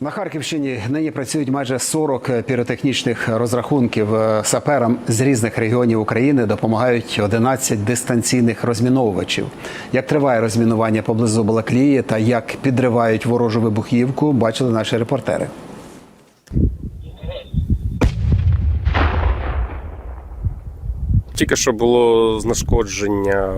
На Харківщині нині працюють майже 40 піротехнічних розрахунків. Е, Саперам з різних регіонів України допомагають 11 дистанційних розміновувачів. Як триває розмінування поблизу Балаклії та як підривають ворожу вибухівку, бачили наші репортери. Тільки що було знешкодження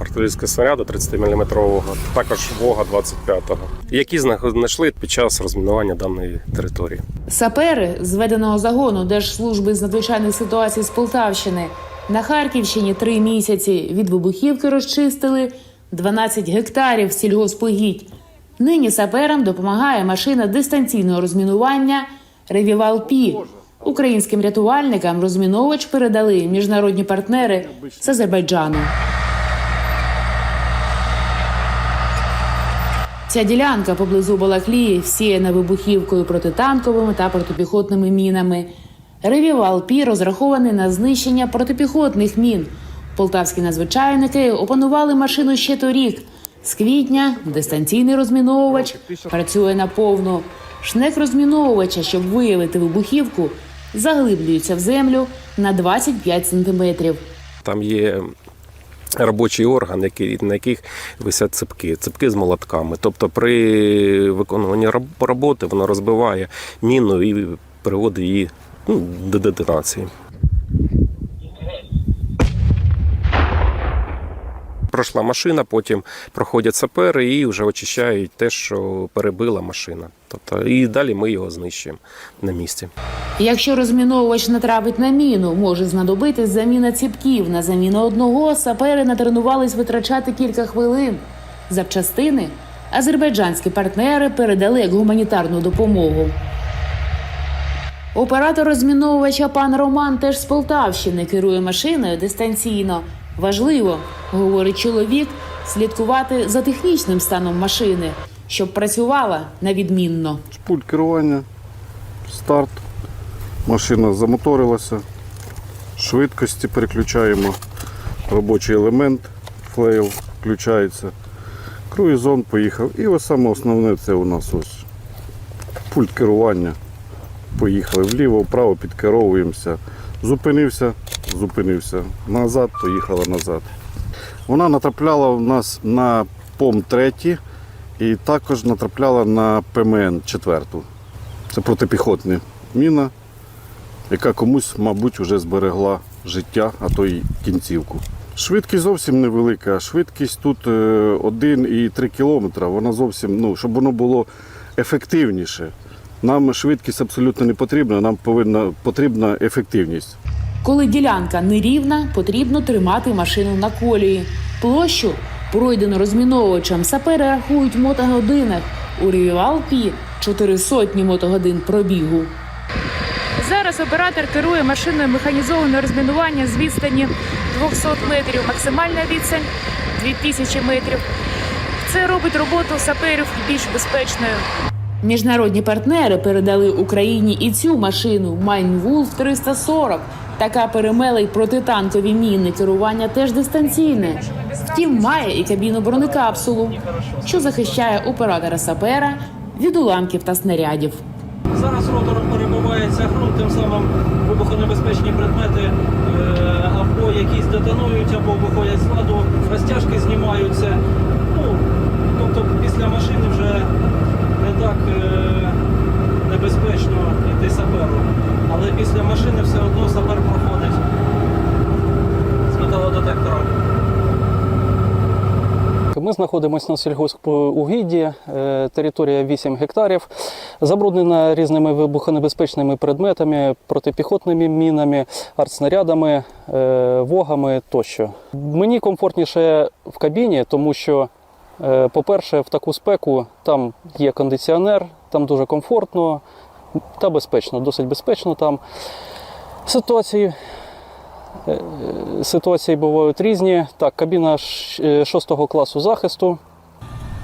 артилерійського снаряду 30-мм, також Вога 25-го, які знайшли під час розмінування даної території. Сапери зведеного загону Держслужби з надзвичайних ситуацій з Полтавщини на Харківщині три місяці від вибухівки розчистили 12 гектарів сільгоспогідь. Нині саперам допомагає машина дистанційного розмінування Ревівал Пі. Українським рятувальникам розміновувач передали міжнародні партнери з Азербайджану. Ця ділянка поблизу Балаклії всіяна вибухівкою протитанковими та протипіхотними мінами. Ревівал Пі розрахований на знищення протипіхотних мін. Полтавські надзвичайники опанували машину ще торік. З квітня дистанційний розміновувач працює наповну. Шнек розміновувача, щоб виявити вибухівку, заглиблюється в землю на 25 сантиметрів. Там є робочий орган, який, на яких висять ципки, ципки з молотками. Тобто при виконуванні роботи воно розбиває міну і приводить її ну, до детонації. Пройшла машина, потім проходять сапери і вже очищають те, що перебила машина. Тобто, і далі ми його знищуємо на місці. Якщо розміновувач натрапить на міну, може знадобитись заміна ціпків. На заміну одного сапери натренувались витрачати кілька хвилин. Запчастини азербайджанські партнери передали як гуманітарну допомогу. Оператор розміновувача пан Роман теж з Полтавщини керує машиною дистанційно. Важливо, говорить чоловік, слідкувати за технічним станом машини, щоб працювала на Пульт керування, старт, машина замоторилася, швидкості переключаємо, робочий елемент, флейл включається, круїзон поїхав. І ось саме основне це у нас ось. Пульт керування. Поїхали вліво, вправо, підкеровуємося. Зупинився, зупинився. Назад, поїхала назад. Вона натрапляла у нас на ПОМ 3 і також натрапляла на ПМН 4. Це протипіхотна міна, яка комусь, мабуть, вже зберегла життя, а то й кінцівку. Швидкість зовсім невелика. Швидкість тут е, 1,3 кілометра. Вона зовсім, ну, щоб воно було ефективніше. Нам швидкість абсолютно не потрібна, нам повинна потрібна ефективність. Коли ділянка нерівна, потрібно тримати машину на колії. Площу, пройдену розміновувачем, сапери рахують в мотогодинах. У Рівалпі чотири сотні мотогодин пробігу. Зараз оператор керує машиною механізованого розмінування з відстані 200 метрів. Максимальна відстань 2000 метрів. Це робить роботу саперів більш безпечною. Міжнародні партнери передали Україні і цю машину Майнвулф 340. Така перемела й протитанкові міни. Керування теж дистанційне. Втім, має і кабіну бронекапсулу, що захищає оператора сапера від уламків та снарядів. Зараз ротор перебувається ґрунт, тим самим вибухонебезпечні предмети е, або якісь детонують, або виходять з ладу, розтяжки знімаються. Ну, тобто після машини вже не так е, небезпечно йти саперу. Але після машини Ми знаходимося на сільгоспугідді, е, територія 8 гектарів, забруднена різними вибухонебезпечними предметами, протипіхотними мінами, артснарядами, е, вогами тощо. Мені комфортніше в кабіні, тому що, е, по-перше, в таку спеку там є кондиціонер, там дуже комфортно та безпечно, досить безпечно там. Ситуації Ситуації бувають різні. Так, кабіна е, шостого класу захисту.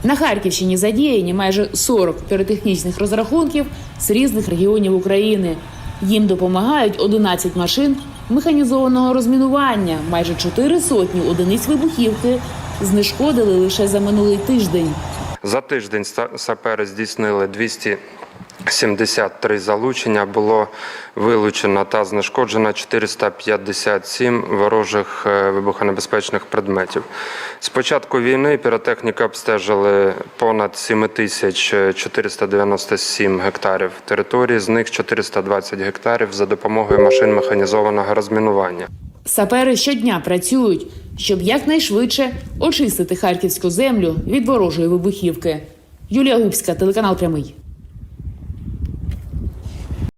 На Харківщині задіяні майже 40 піротехнічних розрахунків з різних регіонів України. Їм допомагають 11 машин механізованого розмінування, майже 4 сотні одиниць вибухівки знешкодили лише за минулий тиждень. За тиждень сапери здійснили 200 73 залучення було вилучено та знешкоджено 457 ворожих е, вибухонебезпечних предметів. З початку війни піротехніки обстежили понад 7497 гектарів території, з них 420 гектарів за допомогою машин механізованого розмінування. Сапери щодня працюють, щоб якнайшвидше очистити харківську землю від ворожої вибухівки. Юлія Губська, телеканал Прямий.